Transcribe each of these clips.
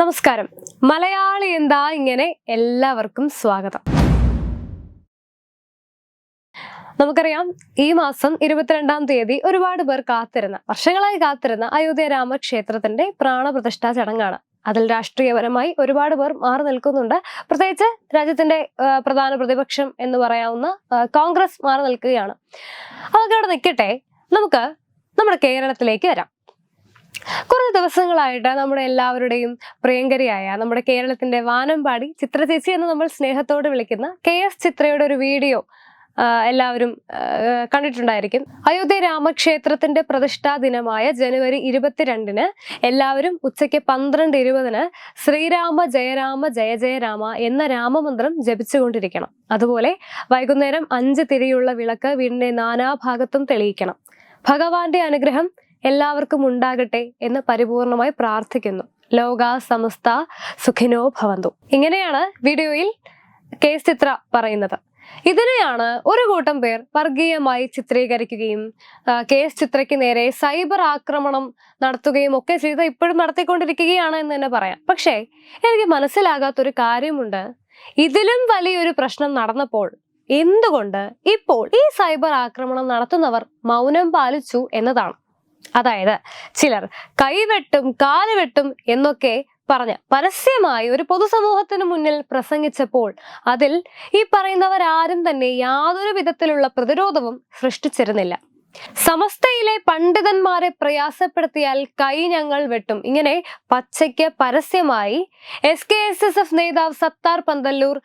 നമസ്കാരം. മലയാളി എന്താ ഇങ്ങനെ എല്ലാവർക്കും സ്വാഗതം. നമുക്കറിയാം ഈ മാസം ഇരുപത്തിരണ്ടാം തീയതി ഒരുപാട് പേർ കാത്തിരുന്ന വർഷങ്ങളായി കാത്തിരുന്ന അയോധ്യ രാമക്ഷേത്രത്തിന്റെ പ്രാണപ്രതിഷ്ഠാ ചടങ്ങാണ്. അതിൽ രാഷ്ട്രീയപരമായി ഒരുപാട് പേർ മാറി നിൽക്കുന്നുണ്ട്. പ്രത്യേകിച്ച് രാജ്യത്തിന്റെ പ്രധാന പ്രതിപക്ഷം എന്ന് പറയാവുന്ന കോൺഗ്രസ് മാറി നിൽക്കുകയാണ്. അതൊക്കെ അവിടെ നിൽക്കട്ടെ. നമുക്ക് നമ്മുടെ കേരളത്തിലേക്ക് വരാം. കുറച്ച് ദിവസങ്ങളായിട്ട് നമ്മുടെ എല്ലാവരുടെയും പ്രിയങ്കരിയായ നമ്മുടെ കേരളത്തിന്റെ വാനമ്പാടി ചിത്ര ചേച്ചി എന്ന് നമ്മൾ സ്നേഹത്തോട് വിളിക്കുന്ന കെ എസ് ചിത്രയുടെ ഒരു വീഡിയോ എല്ലാവരും കണ്ടിട്ടുണ്ടായിരിക്കും. അയോധ്യ രാമക്ഷേത്രത്തിന്റെ പ്രതിഷ്ഠാ ദിനമായ ജനുവരി ഇരുപത്തിരണ്ടിന് എല്ലാവരും ഉച്ചയ്ക്ക് പന്ത്രണ്ട് ഇരുപതിന് ശ്രീരാമ ജയരാമ ജയ ജയരാമ എന്ന രാമമന്ത്രം ജപിച്ചുകൊണ്ടിരിക്കണം. അതുപോലെ വൈകുന്നേരം അഞ്ച് തിരിയുള്ള വിളക്ക് വീടിന്റെ നാനാഭാഗത്തും തെളിയിക്കണം. ഭഗവാന്റെ അനുഗ്രഹം എല്ലാവർക്കും ഉണ്ടാകട്ടെ എന്ന് പരിപൂർണമായി പ്രാർത്ഥിക്കുന്നു. ലോക സമസ്ത സുഖിനോ ഭവന്തു. ഇങ്ങനെയാണ് വീഡിയോയിൽ കേസ് ചിത്ര പറയുന്നത്. ഇതിനെയാണ് ഒരു കൂട്ടം പേർ വർഗീയമായി ചിത്രീകരിക്കുകയും കേസ് ചിത്രയ്ക്ക് നേരെ സൈബർ ആക്രമണം നടത്തുകയും ഒക്കെ ചെയ്ത് ഇപ്പോഴും നടത്തിക്കൊണ്ടിരിക്കുകയാണ് എന്ന് തന്നെ പറയാം. പക്ഷേ എനിക്ക് മനസ്സിലാകാത്തൊരു കാര്യമുണ്ട്. ഇതിലും വലിയൊരു പ്രശ്നം നടന്നപ്പോൾ എന്തുകൊണ്ട് ഇപ്പോൾ ഈ സൈബർ ആക്രമണം നടത്തുന്നവർ മൗനം പാലിച്ചു എന്നതാണ്. അതായത് ചിലർ കൈവെട്ടും കാലുവെട്ടും എന്നൊക്കെ പറഞ്ഞ് പരസ്യമായി ഒരു പൊതുസമൂഹത്തിന് മുന്നിൽ പ്രസംഗിച്ചപ്പോൾ അതിൽ ഈ പറയുന്നവരാരും തന്നെ യാതൊരു വിധത്തിലുള്ള പ്രതിരോധവും സൃഷ്ടിച്ചിരുന്നില്ല. സമസ്തയിലെ പണ്ഡിതന്മാരെ പ്രയാസപ്പെടുത്തിയാൽ കൈ ഞങ്ങൾ വെട്ടും. ഇങ്ങനെ പച്ചയ്ക്ക് പരസ്യമായി S K S S F നേതാവ് സത്താർ പന്തല്ലൂർ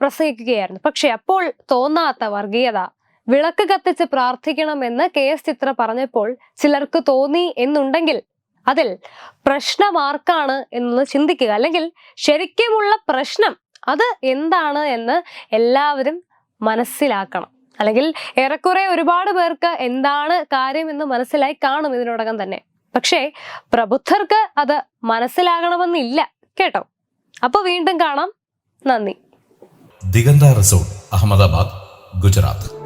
പ്രസംഗിക്കുകയായിരുന്നു. പക്ഷെ അപ്പോൾ തോന്നാത്ത വർഗീയത വിളക്ക് കത്തിച്ച് പ്രാർത്ഥിക്കണമെന്ന് കെ എസ് ചിത്ര പറഞ്ഞപ്പോൾ ചിലർക്ക് തോന്നി എന്നുണ്ടെങ്കിൽ അതിൽ പ്രശ്നം ആർക്കാണ് ചിന്തിക്കുക. അല്ലെങ്കിൽ ശരിക്കുമുള്ള പ്രശ്നം അത് എന്താണ് എന്ന് എല്ലാവരും മനസ്സിലാക്കണം. അല്ലെങ്കിൽ ഏറെക്കുറെ ഒരുപാട് പേർക്ക് എന്താണ് കാര്യമെന്ന് മനസ്സിലായി കാണും ഇതിനോടകം തന്നെ. പക്ഷേ പ്രബുദ്ധർക്ക് അത് മനസ്സിലാകണമെന്നില്ല കേട്ടോ. അപ്പൊ വീണ്ടും കാണാം. നന്ദി. ദിഗന്ത റിസോർട്ട് അഹമ്മദാബാദ് ഗുജറാത്ത്.